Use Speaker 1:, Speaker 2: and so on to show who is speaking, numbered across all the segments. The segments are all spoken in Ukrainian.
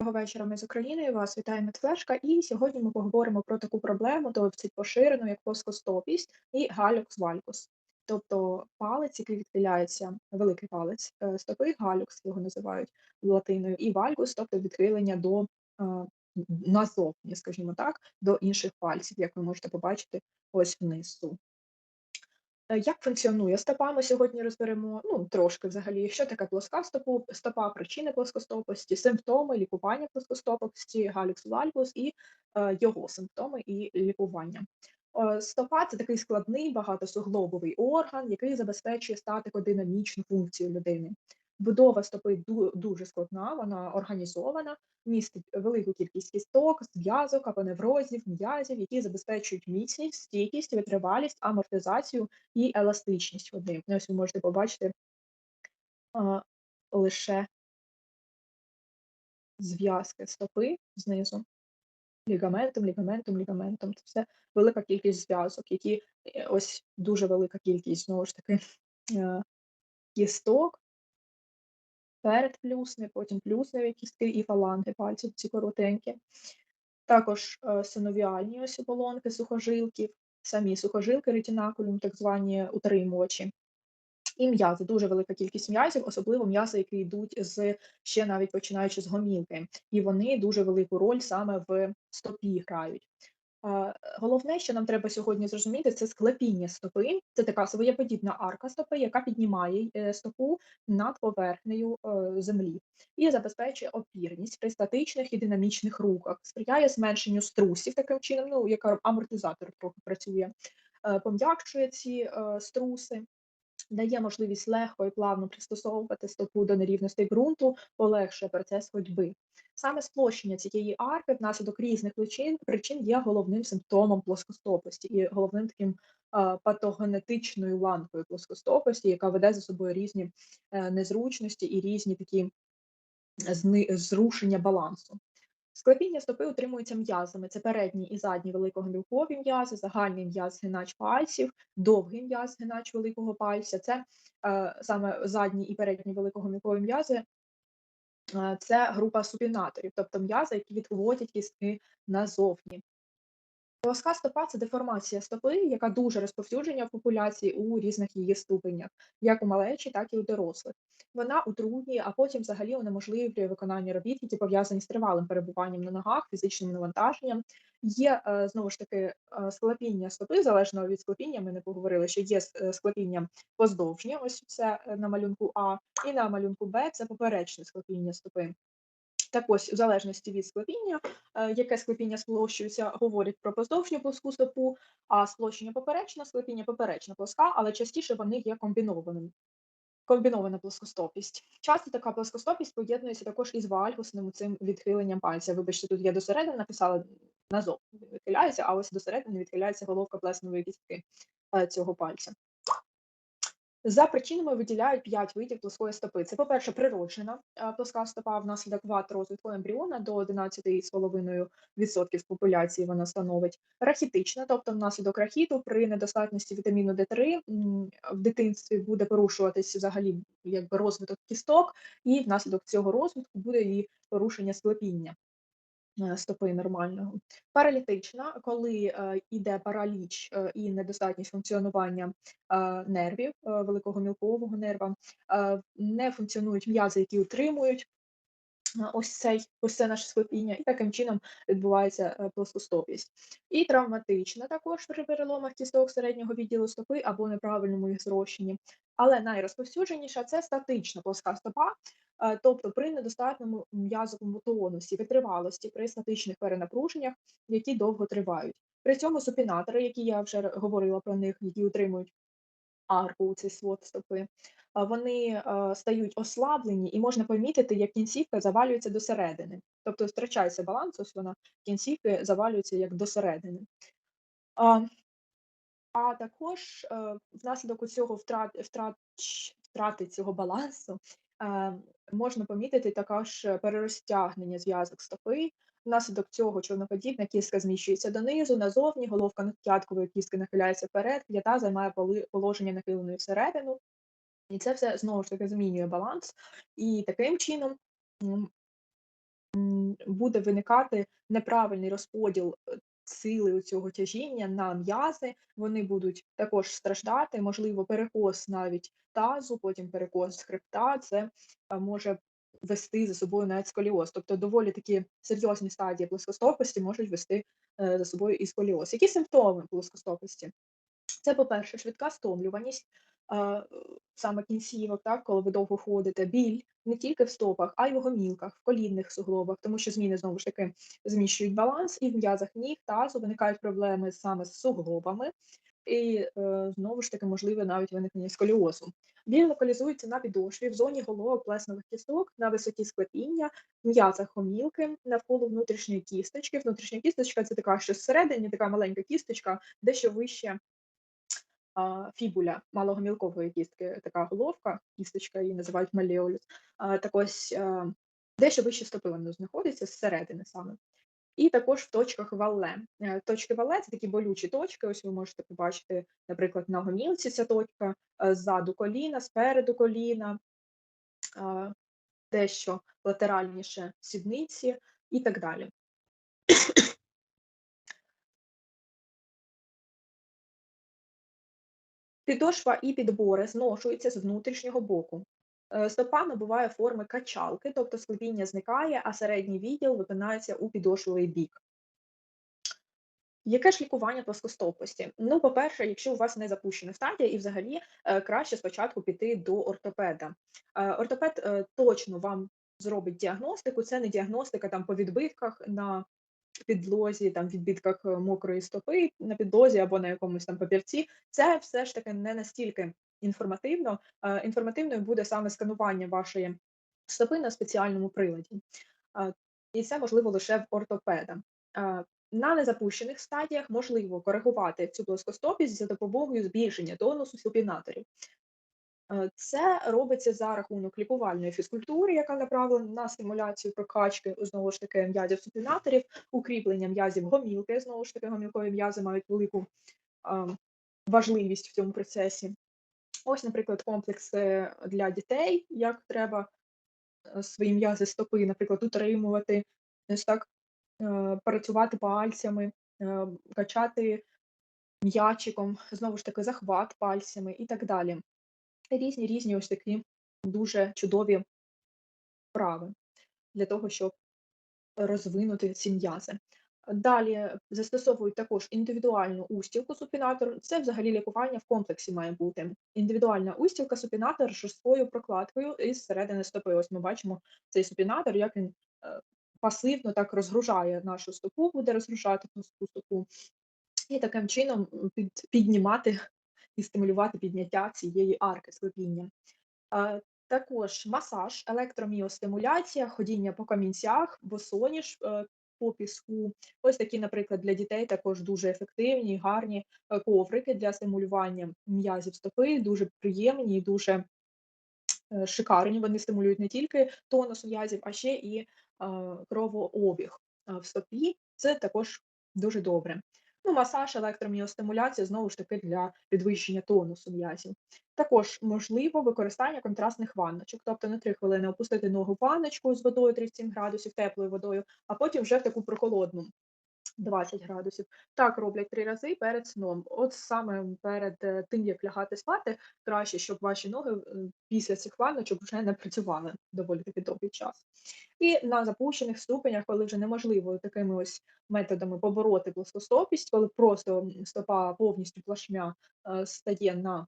Speaker 1: Доброго вечора, ми з України. Вас вітає Медфлешка. І сьогодні ми поговоримо про таку проблему, досить поширену, як плоскостопість і галюкс валькус. Тобто палець, який відхиляється, великий палець е, стопи, галюкс його називають латиною, і валькус, тобто відхилення до е, назовні, скажімо так, до інших пальців, як ви можете побачити ось внизу. Е, як функціонує стопа, ми сьогодні розберемо, ну, трошки взагалі, що таке плоска стопу, стопа, причини плоскостопості, симптоми лікування плоскостопості, галюкс вальгус і е, його симптоми і лікування. Е, стопа це такий складний багатосуглобовий орган, який забезпечує статико-динамічну функцію людини. Будова стопи дуже складна, вона організована, містить велику кількість кісток, зв'язок, апоневрозів, м'язів, які забезпечують міцність, стійкість, витривалість, амортизацію і еластичність води. Ось ви можете побачити а, лише зв'язки стопи знизу. Лігаментом, лігаментом, лігаментом. Це все велика кількість зв'язок, які е, ось дуже велика кількість знову ж таки е, кісток, перед плюсни, потім плюсневі кістки і фаланги пальців, ці коротенькі. Також е, синовіальні ось оболонки сухожилків, самі сухожилки, ретінакулюм, так звані утримувачі. І м'язи, дуже велика кількість м'язів, особливо м'язи, які йдуть з ще навіть починаючи з гомілки, і вони дуже велику роль саме в стопі грають. Головне, що нам треба сьогодні зрозуміти, це склепіння стопи. Це така своєподібна арка стопи, яка піднімає е, стопу над поверхнею е, землі і забезпечує опірність при статичних і динамічних рухах, сприяє зменшенню струсів таким чином, ну як амортизатор трохи працює, е, пом'якшує ці струси. Дає можливість легко і плавно пристосовувати стопу до нерівностей ґрунту, полегшує процес ходьби. Саме сплощення цієї арки внаслідок різних причин причин є головним симптомом плоскостопості і головним таким патогенетичною ланкою плоскостопості, яка веде за собою різні е, незручності і різні такі зрушення балансу. Склепіння стопи утримуються м'язами. Це передній і задній великогомілкові м'язи, загальний м'яз гинач пальців, довгий м'яз гинач великого пальця. Це е, саме задній і передній великогомілкові м'язи це група супінаторів, тобто м'язи, які відводять кістки назовні. Плоска стопа це деформація стопи, яка дуже розповсюджена в популяції у різних її ступенях, як у малечі, так і у дорослих. Вона утруднює, а потім взагалі унеможливлює виконання робіт, які пов'язані з тривалим перебуванням на ногах, фізичним навантаженням. Є е, знову ж таки е, склепіння стопи, залежно від склепіння, ми не поговорили, що є е, склепіння поздовжнє, ось це на малюнку А, і на малюнку Б це поперечне склепіння стопи. Так ось, у залежності від склепіння, яке склепіння сплощується, говорять про поздовжню плоску стопу, а сплощення поперечне, склепіння поперечна плоска, але частіше вони є комбінованими. Комбінована плоскостопість. Часто така плоскостопість поєднується також із вальгусним цим відхиленням пальця. Вибачте, тут я досередини написала назов відхиляється, а ось досередини відхиляється головка плесневої кістки цього пальця. За причинами виділяють 5 видів плоскої стопи. Це, по-перше, природжена плоска стопа внаслідок ват розвитку ембріона до 11,5% популяції вона становить. Рахітична, тобто внаслідок рахіту при недостатності вітаміну Д3 в дитинстві буде порушуватися взагалі якби розвиток кісток, і внаслідок цього розвитку буде і порушення склепіння. Е, стопи нормального. Паралітична, коли йде е, параліч е, і недостатність функціонування нервів великого мілкового нерва, не функціонують м'язи, які утримують ось цей ось це наше склепіння, і таким чином відбувається плоскостопість. І травматична також при переломах кісток середнього відділу стопи або неправильному їх зрощенні. Але найрозповсюдженіша це статична плоска стопа, тобто при недостатньому м'язовому тонусі, витривалості при статичних перенапруженнях, які довго тривають. При цьому супінатори, які я вже говорила про них, які утримують арку, цей свод стопи, вони стають ослаблені, і можна помітити, як кінцівка завалюється до середини. Тобто втрачається баланс, ось вона кінцівки завалюється як до середини. А, також е, внаслідок цього втрат, втрат, втрати цього балансу можна помітити також перерозтягнення зв'язок стопи. Внаслідок цього човноподібна кістка зміщується донизу, назовні, головка п'яткової кістки нахиляється вперед, п'ята займає положення нахиленої всередину. І це все знову ж таки змінює баланс. І таким чином буде виникати неправильний розподіл, е, сили у цього тяжіння на м'язи, вони будуть також страждати, можливо, перекос навіть тазу, потім перекос хребта. Це, може вести за собою навіть сколіоз. Тобто доволі такі серйозні стадії плоскостопості можуть вести, е, за собою і сколіоз. Які симптоми плоскостопості? Це, по-перше, швидка стомлюваність, е, саме кінцівок, так, коли ви довго ходите, біль не тільки в стопах, а й в гомілках, в колінних суглобах, тому що зміни знову ж таки зміщують баланс, і в м'язах ніг, тазу виникають проблеми саме з суглобами, і е, знову ж таки можливе навіть виникнення сколіозу. Біль локалізується на підошві, в зоні головок плеснових кісток, на висоті склепіння, в м'язах гомілки, навколо внутрішньої кісточки. Внутрішня кісточка це така, що зсередині, така маленька кісточка, дещо вище фібуля малогомілкової кістки, така головка, кісточка її називають малеолюс. Так ось дещо вище стопи воно знаходиться зсередини саме. І також в точках валле. Е, Точки валле це такі болючі точки. Ось ви можете побачити, наприклад, на гомілці ця точка, е, ззаду коліна, спереду коліна, дещо латеральніше сідниці і так далі. Підошва і підбори зношуються з внутрішнього боку. Е, Стопа набуває форми качалки, тобто склепіння зникає, а середній відділ випинається у підошвовий бік. Яке ж лікування плоскостопості? Ну, по-перше, якщо у вас не запущена стадія, і взагалі е, краще спочатку піти до ортопеда. Е, Ортопед точно вам зробить діагностику, це не діагностика там по відбитках на підлозі, там відбитках е, мокрої стопи на підлозі або на якомусь там папірці. Це все ж таки не настільки інформативно. Е, Інформативною буде саме сканування вашої стопи на спеціальному приладі. Е, І це можливо лише в ортопеда. На незапущених стадіях можливо коригувати цю плоскостопість за допомогою збільшення тонусу супінаторів. Е, Це робиться за рахунок лікувальної фізкультури, яка направлена на стимуляцію прокачки знову ж таки м'язів супінаторів, укріплення м'язів гомілки. Знову ж таки, гомілкові м'язи мають велику а, важливість в цьому процесі. Ось, наприклад, комплекси для дітей, як треба е, свої м'язи стопи, наприклад, утримувати, ось так е, працювати пальцями, качати м'ячиком, знову ж таки, захват пальцями і так далі. Різні різні ось такі дуже чудові вправи для того, щоб розвинути ці м'язи. Далі застосовують також індивідуальну устілку супінатор. Це взагалі лікування в комплексі має бути. Індивідуальна устілка супінатор жорсткою прокладкою із середини стопи. Ось ми бачимо цей супінатор, як він е, пасивно так розгружає нашу стопу, буде розгружати товсту стопу, і таким чином під, піднімати і стимулювати підняття цієї арки склепіння. Також масаж, електроміостимуляція, ходіння по камінцях, босоніж е, по піску. Ось такі, наприклад, для дітей також дуже ефективні, гарні е, коврики для стимулювання м'язів стопи, дуже приємні і дуже е, шикарні. Вони стимулюють не тільки тонус м'язів, а ще і кровообіг в стопі. Це також дуже добре. Ну, масаж, електроміостимуляція знову ж таки для підвищення тонусу м'язів. Також можливо використання контрастних ванночок, тобто на 3 хвилини опустити ногу в ванночку з водою 37 градусів, теплою водою, а потім вже в таку прохолодну 20 градусів. Так роблять три рази перед сном. От саме перед е, тим, як лягати спати, краще, щоб ваші ноги е, після цих ванночок вже не працювали доволі таки довгий час. І на запущених ступенях, коли вже неможливо такими ось методами побороти плоскостопість, коли просто стопа повністю плашмя е, стає на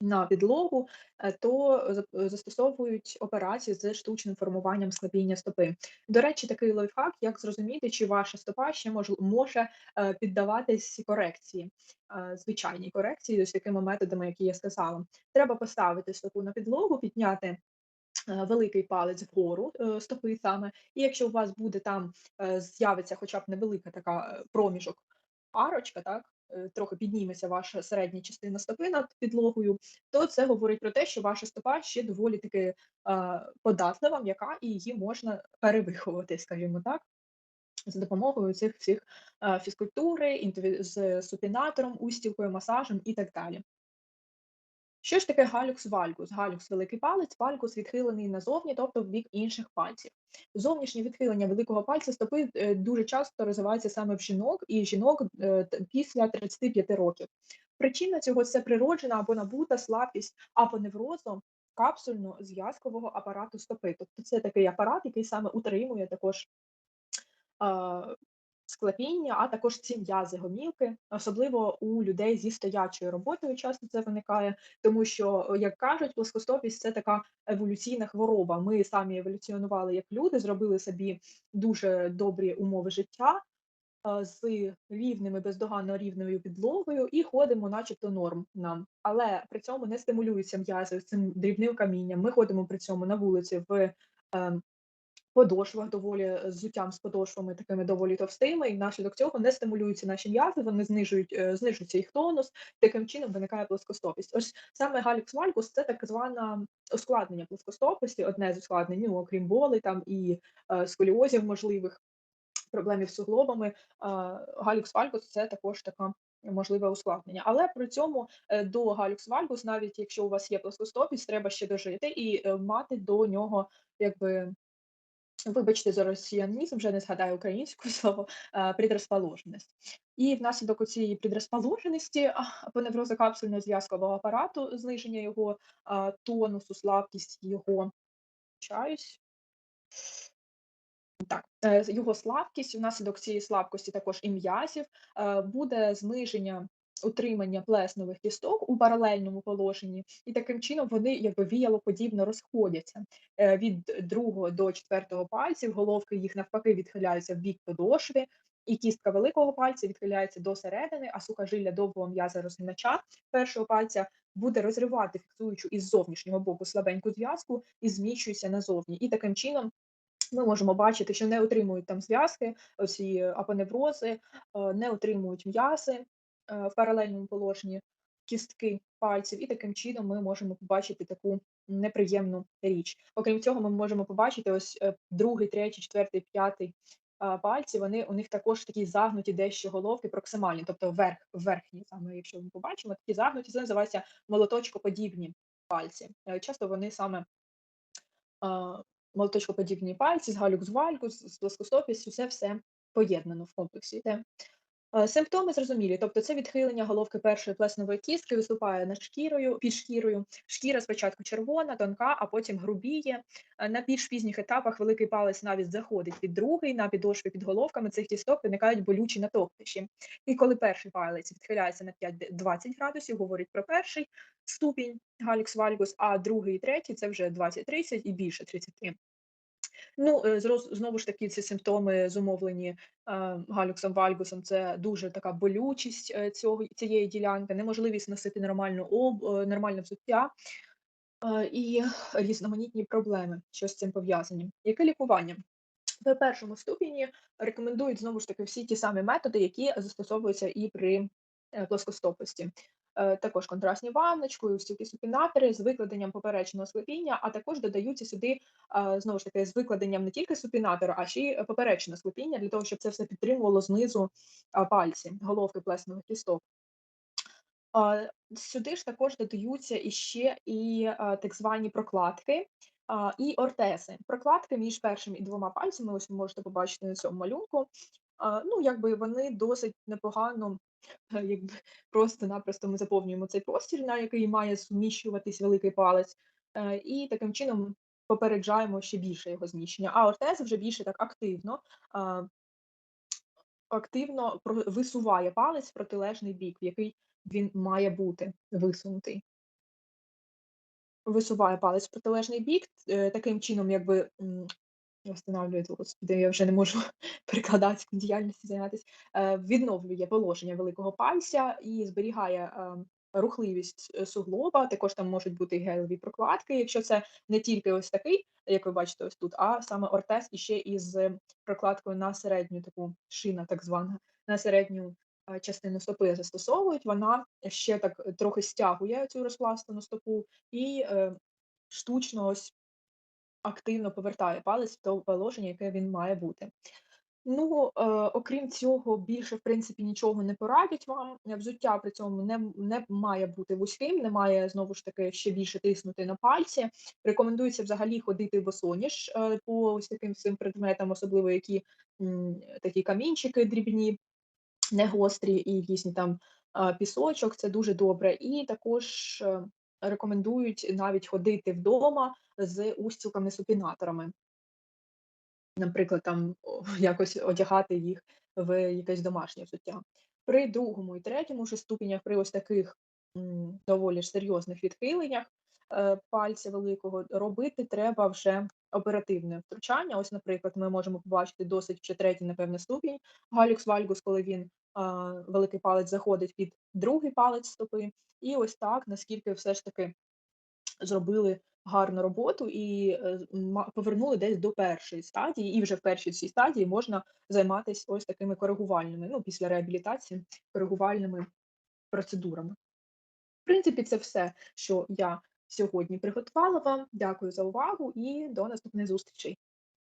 Speaker 1: на підлогу, е, то е, застосовують операції з штучним формуванням склепіння стопи. До речі, такий лайфхак, як зрозуміти, чи ваша стопа ще мож, може е, піддаватись корекції, е, звичайній корекції, з такими методами, які я сказала. Треба поставити стопу на підлогу, підняти е, великий палець вгору е, стопи саме, і якщо у вас буде там е, з'явиться хоча б невелика така е, проміжок, арочка, так, е, трохи підніметься ваша середня частина стопи над підлогою, то це говорить про те, що ваша стопа ще доволі таки е, податлива, м'яка, і її можна перевиховувати, скажімо так, за допомогою цих всіх е, фізкультури, з супінатором, устілкою, масажем і так далі. Що ж таке галюкс вальгус? Галюкс великий палець, вальгус відхилений назовні, тобто в бік інших пальців. Зовнішнє відхилення великого пальця стопи е, дуже часто розвивається саме в жінок і жінок е, після 35 років. Причина цього це природжена або набута слабкість апоневрозу капсульно-зв'язкового апарату стопи. Тобто це такий апарат, який саме утримує також склепіння, а також ці м'язи гомілки, особливо у людей зі стоячою роботою часто це виникає, тому що, як кажуть, плоскостопість це така еволюційна хвороба. Ми самі еволюціонували як люди, зробили собі дуже добрі умови життя з рівними, бездоганно рівною підлогою і ходимо, начебто, норм нам. Але при цьому не стимулюються м'язи цим дрібним камінням. Ми ходимо при цьому на вулиці в ем, подошвах доволі е, взуттям з подошвами такими доволі товстими, і внаслідок цього не стимулюються наші м'язи, вони знижують, е, знижується їх тонус, таким чином виникає плоскостопість. Ось саме галікс вальгус це так зване ускладнення плоскостопості, одне з ускладнень, ну, окрім болей там і е, сколіозів можливих, проблемів з суглобами. Галікс вальгус це також така. Можливе ускладнення, але при цьому е, до галюкс вальгус, навіть якщо у вас є плоскостопість, треба ще дожити і е, мати до нього якби Вибачте за росіянізм, вже не згадаю українською слово, а, предрозположеність. І внаслідок цієї предрозположеності а, поневрозокапсульно-зв'язкового апарату, зниження його тонусу, слабкість його. Так, е, його слабкість, внаслідок цієї слабкості також і м'язів, буде зниження утримання плеснових кісток у паралельному положенні, і таким чином вони якби віялоподібно розходяться е, від другого до четвертого пальців, головки їх навпаки відхиляються в бік подошви, і кістка великого пальця відхиляється до середини, а сухожилля довгого м'яза розгинача першого пальця буде розривати фіксуючу із зовнішнього боку слабеньку зв'язку і зміщується назовні. І таким чином ми можемо бачити, що не отримують там зв'язки, оці апоневрози, е, не отримують м'язи в паралельному положенні кістки пальців, і таким чином ми можемо побачити таку неприємну річ. Окрім цього, ми можемо побачити ось е, другий, третій, четвертий, п'ятий пальці. Вони у них також такі загнуті дещо головки, проксимальні, тобто верх, верхні, саме якщо ми побачимо, такі загнуті, це називається молоточкоподібні пальці. Часто вони саме молоточкоподібні пальці, з галюкс-валькус, з плоскостопістю, це все поєднано в комплексі. йде. Е, симптоми зрозумілі, тобто це відхилення головки першої плеснової кістки, виступає над шкірою, під шкірою. Шкіра спочатку червона, тонка, а потім грубіє. Е, на більш пізніх етапах великий палець навіть заходить під другий, на підошві під головками цих кісток виникають болючі натоптищі. І коли перший палець відхиляється на 5-20 градусів, говорить про перший ступінь галікс вальгус, а другий і третій це вже 20-30 і більше 30. Ну, е, знову ж таки, ці симптоми зумовлені, е, галюксом вальгусом. Це дуже така болючість, е, цього цієї ділянки, неможливість носити нормальну об нормальне взуття, і різноманітні проблеми, що з цим пов'язані. Яке лікування? В першому ступені рекомендують знову ж таки всі ті самі методи, які застосовуються і при плоскостопості. Е, також контрастні ванночкою, стілки супінатори з викладенням поперечного склепіння, а також додаються сюди знову ж таки з викладенням не тільки супінатора, а ще й поперечне склепіння для того, щоб це все підтримувало знизу пальці, головки плеснових кісток. Сюди ж також додаються іще і так звані прокладки і ортези. Прокладки між першим і двома пальцями, ось ви можете побачити на цьому малюнку. Ну, якби вони досить непогано якби просто-напросто ми заповнюємо цей простір, на який має суміщуватись великий палець, е, і таким чином попереджаємо ще більше його зміщення. А ортез вже більше так активно активно висуває палець в протилежний бік, в який він має бути висунутий. Висуває палець в протилежний бік, е, таким чином, якби Восстанавлює, господи, я вже не можу прикладацькою діяльністю займатися, е, відновлює положення великого пальця і зберігає е, рухливість е, суглоба. Також там можуть бути гелеві прокладки, якщо це не тільки ось такий, як ви бачите, ось тут, а саме ортез іще із прокладкою на середню таку шина, так звана, на середню частину стопи застосовують. Вона ще так трохи стягує цю розпластану стопу і штучно ось активно повертає палець в то положення, яке він має бути. Ну, е, окрім цього, більше, в принципі, нічого не порадять вам. Е, взуття при цьому не не має бути вузьким, не має, знову ж таки, ще більше тиснути на пальці. Рекомендується взагалі ходити босоніж, е, по ось таким всім предметам, особливо які, м, такі камінчики дрібні, не гострі і різні там, а, пісочок- це дуже добре. І також, е, рекомендують навіть ходити вдома з устілками-супінаторами. Наприклад, там якось одягати їх в якесь домашнє взуття. При 2 і 3 вже ступенях, при ось таких, м, доволі ж серйозних відхиленнях, е, пальця великого, робити треба вже оперативне втручання. Ось, наприклад, ми можемо побачити досить вже 3, напевно, ступінь галюкс вальгус, коли він, великий палець заходить під другий палець стопи. І ось так, наскільки все ж таки зробили гарну роботу і, е, повернули десь до 1 стадії, і вже в 1 цій стадії можна займатись ось такими коригувальними, ну, після реабілітації, коригувальними процедурами. В принципі, це все, що я сьогодні приготувала вам. Дякую за увагу і до наступних зустрічей.